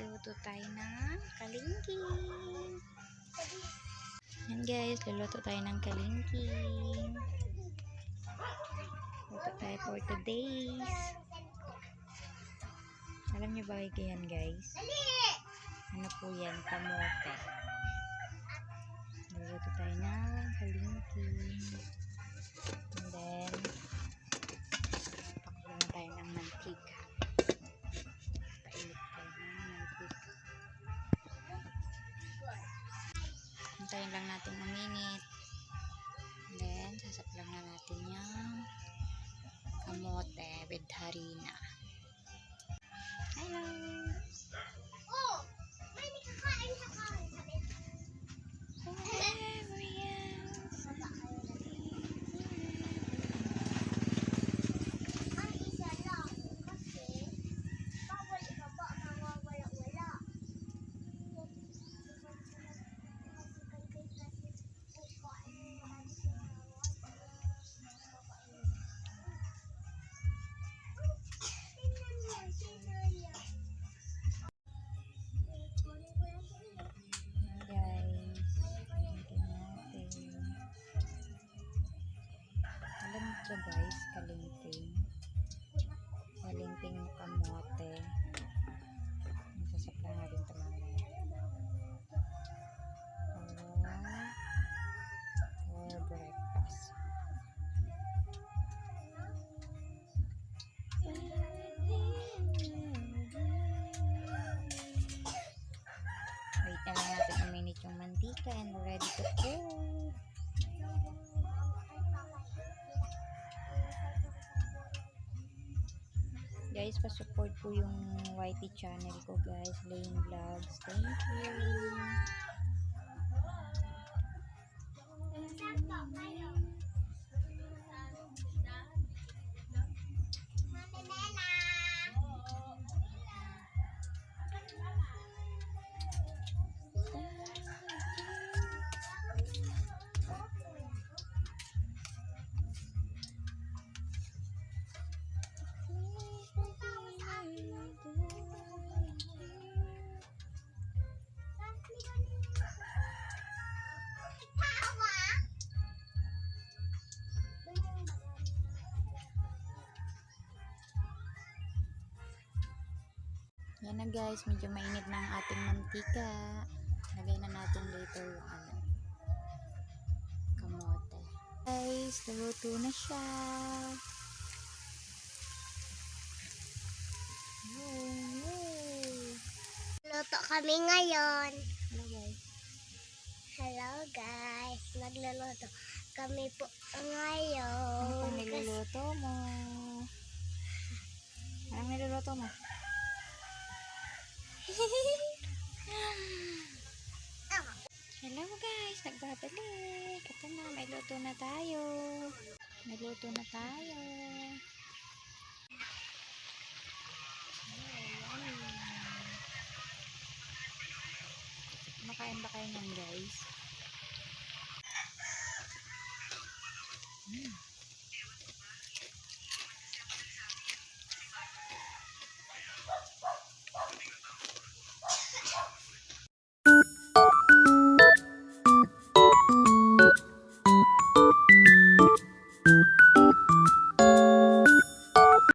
Magluto tayo ng kalingki. Yan guys, luluto tayo ng kalingki. Luto tayo for today's. Alam niyo ba yan guys? Ano po yan? Kamote. Luluto tayo ng kamote with harina. Hello! Niyo guys, kalingking. Kalingking yung kamote. Mamaya. For, for breakfast. Wait na lang natin uminit yung mantika and ready to Guys, pa-support po yung YT channel ko guys, Lane Vlogs. Thank you. Yan na guys, medyo mainit na ang ating mantika. Lagay na natin later yung ano, kamote. Guys, naluto na siya. Luto kami ngayon. Hello guys. Hello guys, nagluluto kami po Ano ngayon. pang niluluto mo? Anong niluluto mo? Hello guys, nagbabalik. Ito na, may luto na tayo. May luto na tayo. Makain ba kayo niyan guys? Mm.